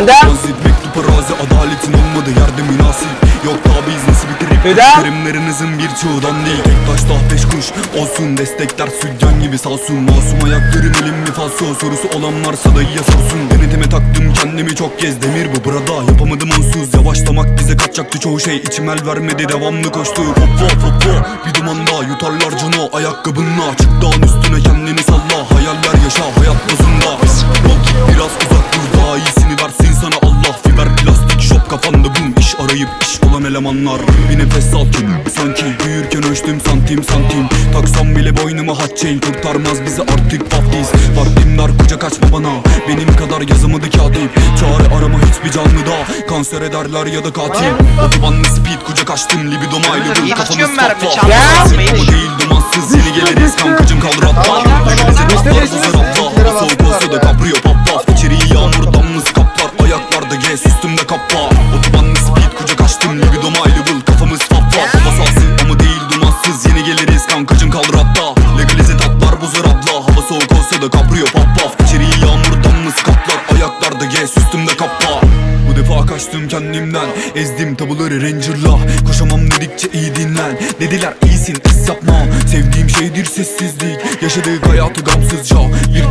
Mektup arazi adaletin olmadı yerde münasip. Yok biz nasıl bitirip? Neden? Terimlerinizin birçoğundan değil. Tek taşta beş kuş. Olsun destekler sütyen gibi salsun Masum ayaklarım elim mi falso? Sorusu olan varsa da ya sorsun Denetime taktım kendimi çok kez. Demir bu burada Yapamadım onsuz. Yavaşlamak bize kaçacaktı çoğu şey. İçim el vermedi devamlı koştu. Hoppa hoppa bir dumanda yutarlar cano. Ayakkabınla çık dağın üstüne kendini salla. Hayaller yaşa bum iş arayıp iş olan elemanlar. Bir nefes ki sanki büyürken ölçtüm santim santim. Taksam bile boynuma hat chain kurtarmaz bizi artık vaftiz Vaktim dar kucak açma bana benim kadar yazamadı katip Çare arama hiçbir canlıda kanser ederler ya da katil. Otobanlı speed kucak açtım libidom ayrı dur İyi kafanız açıyorum mermi, patla çantası Ama değil dumansız yeni geliriz kankacım kaldır atla Bize tatlar buzar abla. Soğuk olsa da kapriyo papla İçeriği yağmur damlası kaplar. Ayaklarda gez üstümde Otobanlı kaldır atla Legalize tatlar buzar abla Hava soğuk olsa da kapriyo papla İçeriği yağmur damlası kaplar Ayaklarda gez üstümde kapla bu defa kaçtım kendimden. Ezdim tabuları Ranger'la. Koşamam dedikçe iyi dinlen. Dediler iyisin is yapma Sevdiğim şeydir sessizlik. Yaşadık hayatı gamsızca. Gel